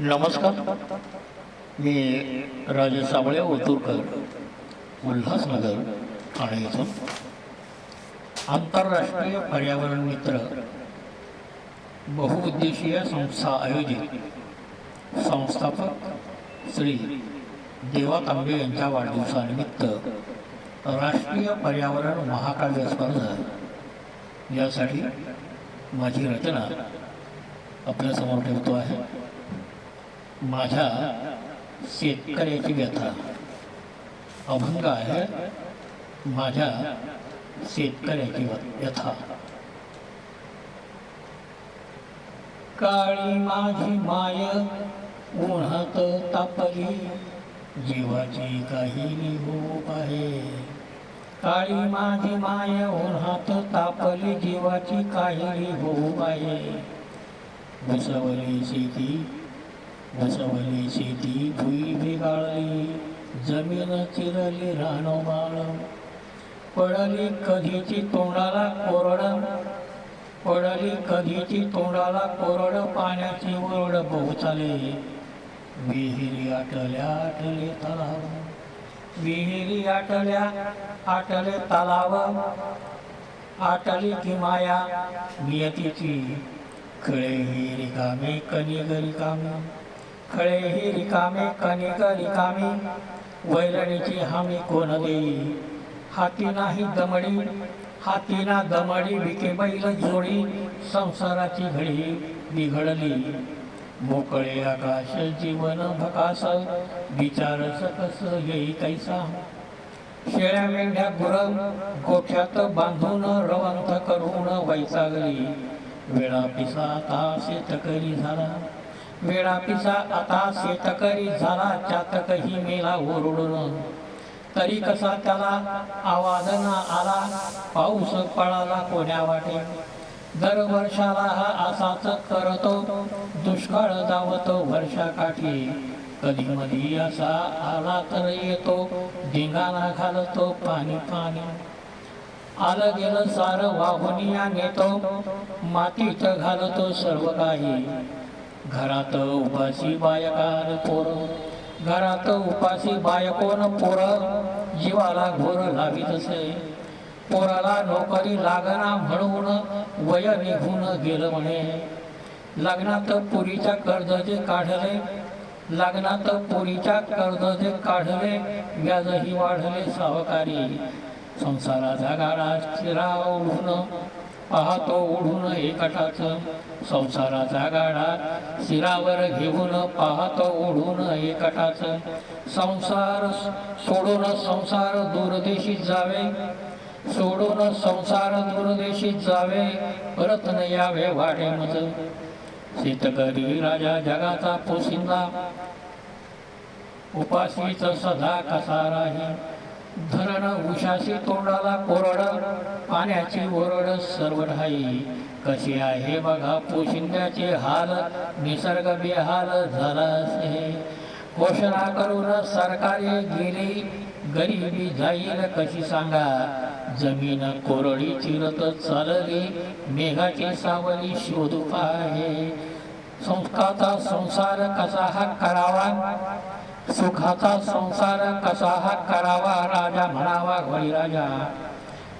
नमस्कार. मी राजे साबळे ओतूरकर. उल्हासनगर ठाणे येथून आंतरराष्ट्रीय पर्यावरण मित्र बहुउद्देशीय संस्था आयोजित संस्थापक श्री देवा तांबे यांच्या वाढदिवसानिमित्त राष्ट्रीय पर्यावरण महाकाव्य स्पर्धा. यासाठी माझी रचना आपल्यासमोर ठेवतो आहे. माझ्या शेतकऱ्याची व्यथा. अभंग आहे माझ्या शेतकऱ्याची व्यथा. काळी माझी माय उन्हात तापली जीवाची काही निघूप आहे. काळी माझी माय उन्हात तापली जीवाची काही होऊ आहे. बसवली शेती बसवली शेती भुई बिगाळली जमीन चिरली रानोबाळ पडली कधीची तोंडाला कोरड पडली कधीची तोंडाला कोरड पाण्याची ओरड बहुचाले विहिरी आटल्या आटले तलाव विहिरी आटल्या आटले तलाव. आटली की माया नियतीची खळे ही रिकामे कनिग रिकामे खळे ही रिकामे कनिग रिकामी वैरणीची हमी कोण देई? हाती नाही दमडी हाती ना दमडी विके बैल जोडी संसाराची घडी बिघडली. मोकळे आकाश जीवन भकास विचार सकस येई कैसा? शेळ्या मेंढ्या गुर गोठ्यात बांधून रवंथ करून वैसागली वेळा पिसा आता तकरी झाला वेळापिसा आता शेतकरी झाला चातकही मेला ओरडून. तरी कसा त्याला आवाज न आला पाऊस पळाला कोण्या वाटे? दर वर्षाला हा असाच करतो दुष्काळ जावतो वर्षाकाठी. कधी मधी असा आला तर येतो धिंगाणा घालतो पाणी पाणी. आलं गेलं सार वाहुनिया नेतो मातीत घालतो सर्व काही. घरात उपाशी बायकार पोर घरात उपाशी बायकोन पोर जीवाला घोर लावीत असे. पोराला नोकरी लागना म्हणून वय निघून गेलं म्हणे. लग्नात पुरीच्या कर्जाचे काढले लग्नात पुरीच्या कर्जाचे काढले व्याजही वाढले सावकारी. संसाराचा गाडा चिरा पाहतो ओढून एकटाच. संसाराचा गाडा शिरावर घेऊन पाहतो ओढून एकटाच. संसार सोडून संसार दूरदेशी जावे. सोडून संसार दूरदेशी जावे. परत न यावे वाटेमज. शेतकरी राजा जगाचा पोशिंदा. उपाशीच सदा कसा राही धरण उशाशी तोंडाला कोरड पाण्याची ओरड सर्व ढाई कशी आहे बघा पोशिंद्याचे हाल निसर्ग बेहाल झाला असे घोषणा करून सरकारी गेली गरिबी जाईल कशी सांगा. जमीन कोरडी चिरत चालली मेघाची सावली शोधू पाहे. संस्काचा संसार कसा हा करावा? सुखाचा संसार कसा हा करावा? राजा म्हणावा घोडी राजा.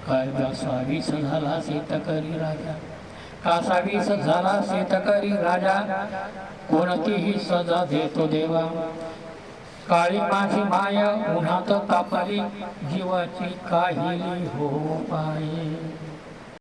काय सावीस झाला शेतकरी राजा. का सावीस झाला शेतकरी राजा. कोणतीही सजा देतो देवा. काळी माझी माया उन्हात तापली जीवाची काही हो पाये.